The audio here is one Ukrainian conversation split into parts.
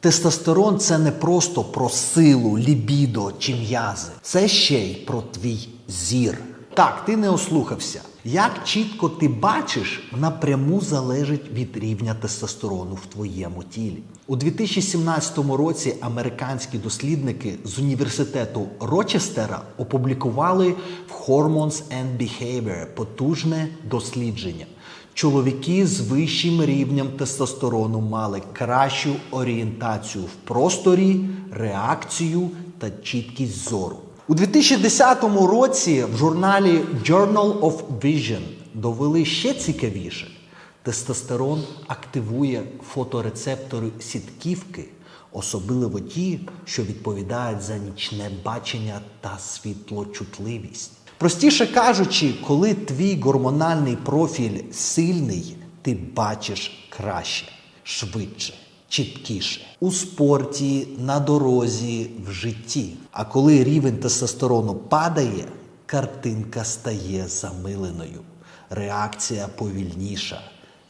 Тестостерон це не просто про силу, лібідо чи м'язи. Це ще й про твій зір. Так, ти не ослухався. Як чітко ти бачиш, напряму залежить від рівня тестостерону в твоєму тілі. У 2017 році американські дослідники з університету Рочестера опублікували в Hormones and Behavior потужне дослідження. Чоловіки з вищим рівнем тестостерону мали кращу орієнтацію в просторі, реакцію та чіткість зору. У 2010 році в журналі Journal of Vision довели ще цікавіше. Тестостерон активує фоторецептори сітківки, особливо ті, що відповідають за нічне бачення та світлочутливість. Простіше кажучи, коли твій гормональний профіль сильний, ти бачиш краще, швидше, чіткіше у спорті, на дорозі, в житті. А коли рівень тестостерону падає, картинка стає замиленою, реакція повільніша,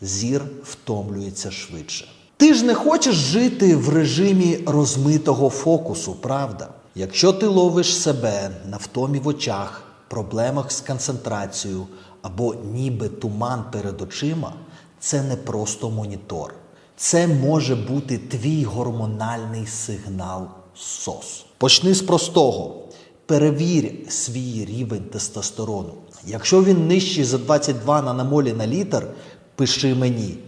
зір втомлюється швидше. Ти ж не хочеш жити в режимі розмитого фокусу, правда? Якщо ти ловиш себе на втомі в очах, проблемах з концентрацією або ніби туман перед очима, це не просто монітор. Це може бути твій гормональний сигнал СОС. Почни з простого. Перевір свій рівень тестостерону. Якщо він нижчий за 22 наномолі на літр, пиши мені.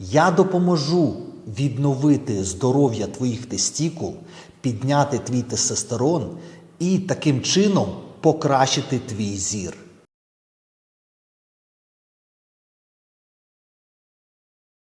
Я допоможу відновити здоров'я твоїх тестікул, підняти твій тестостерон і таким чином покращити твій зір.